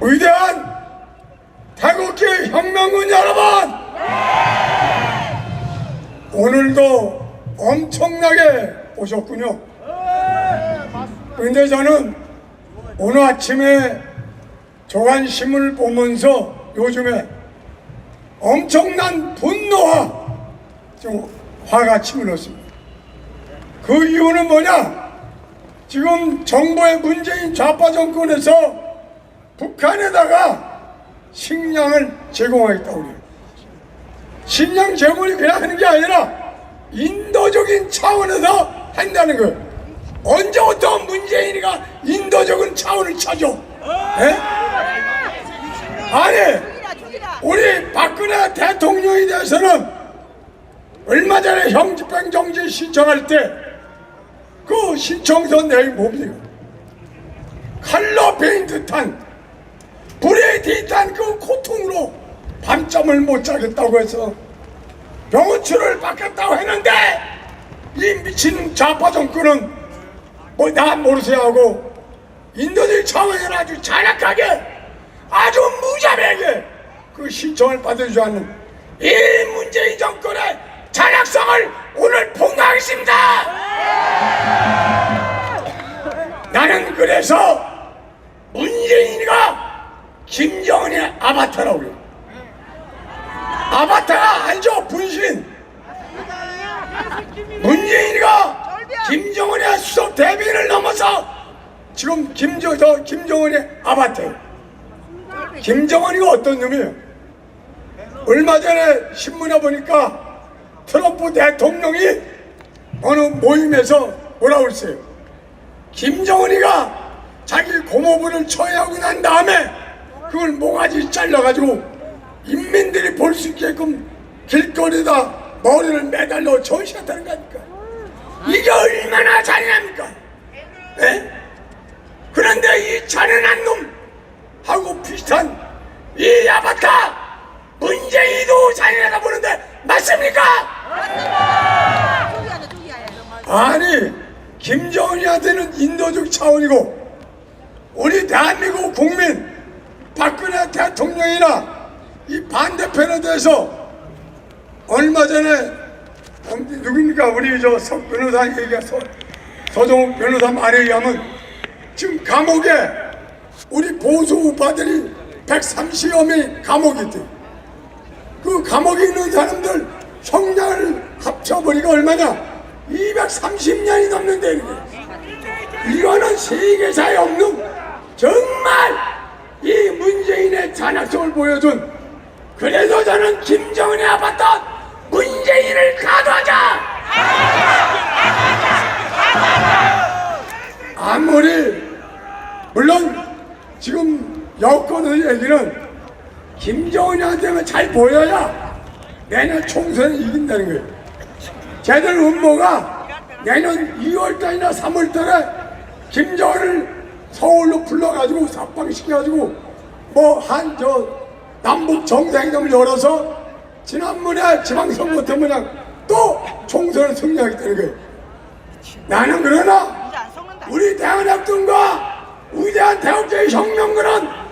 위대한 태극기 혁명군 여러분! 오늘도 엄청나게 오셨군요. 근데 저는 오늘 아침에 조간신문을 보면서 요즘에 엄청난 분노와 좀 화가 치밀었습니다. 그 이유는 뭐냐? 지금 정부의 문재인 좌파 정권에서 북한에다가 식량을 제공하겠다고 그래요. 식량 제공이 그냥 하는 게 아니라 인도적인 차원에서 한다는 거예요. 언제부터 문재인이가 인도적인 차원을 찾아? 예? 아니, 우리 박근혜 대통령에 대해서는 얼마 전에 형집행 정지 신청할 때 그 신청서 내용이 뭡니까? 칼로 베인 듯한 뒤탄 그 고통으로 밤잠을 못 자겠다고 해서 병원치료를 받겠다고 했는데 이 미친 좌파 정권은 뭐 나 모르세요 하고 인도들 차원에서 아주 잔악하게 아주 무자비하게 그 신청을 받아주지 않는 이 문재인 정권의 잔악성을 오늘 폭로하겠습니다. 나는 그래서 문재인이가 김정은의 아바타라고 그래요. 아바타가 알죠? 분신. 문재인이가 김정은의 수석 대비를 넘어서 지금 김정, 저 김정은의 아바타예요. 김정은이가 어떤 놈이에요? 얼마 전에 신문에 보니까 트럼프 대통령이 어느 모임에서 뭐라고 그랬어요? 김정은이가 자기 고모부를 처형하고 난 다음에 그걸 모가지 잘라가지고 인민들이 볼 수 있게끔 길거리에다 머리를 매달려 전시했다는 거니까 이게 얼마나 잔인합니까? 예? 그런데 이 잔인한 놈하고 비슷한 이 아바타 문재인도 잔인하다 보는데 맞습니까? 아니 김정은이한테는 인도적 차원이고 우리 대한민국 국민 박근혜 대통령이나 이 반대편에 대해서 얼마 전에 어, 누굽니까? 우리 저 서, 변호사 얘기가 서, 서정욱 변호사 말에 의하면 지금 감옥에 우리 보수 우파들이 130여 명이 감옥에 있대. 그 감옥에 있는 사람들 형량을 합쳐보니까 얼마냐? 230년이 넘는데 이게. 이거는 세계사에 없는 정말 이 문재인의 잔악성을 보여준 그래서 저는 김정은이 아팠던 문재인을 가도하자! 아무리 물론 지금 여권의 얘기는 김정은이한테는 잘 보여야 내년 총선에 이긴다는 거예요. 쟤들 음모가 내년 2월달이나 3월달에 김정은을 불러가지고 삽방시켜가지고 뭐 한 저 남북 정상회담을 열어서 지난번에 지방선거 때 그냥 또 총선을 승리하겠다는 거예요. 나는 그러나 우리 대한학생과 위대한 대학제의 혁명군은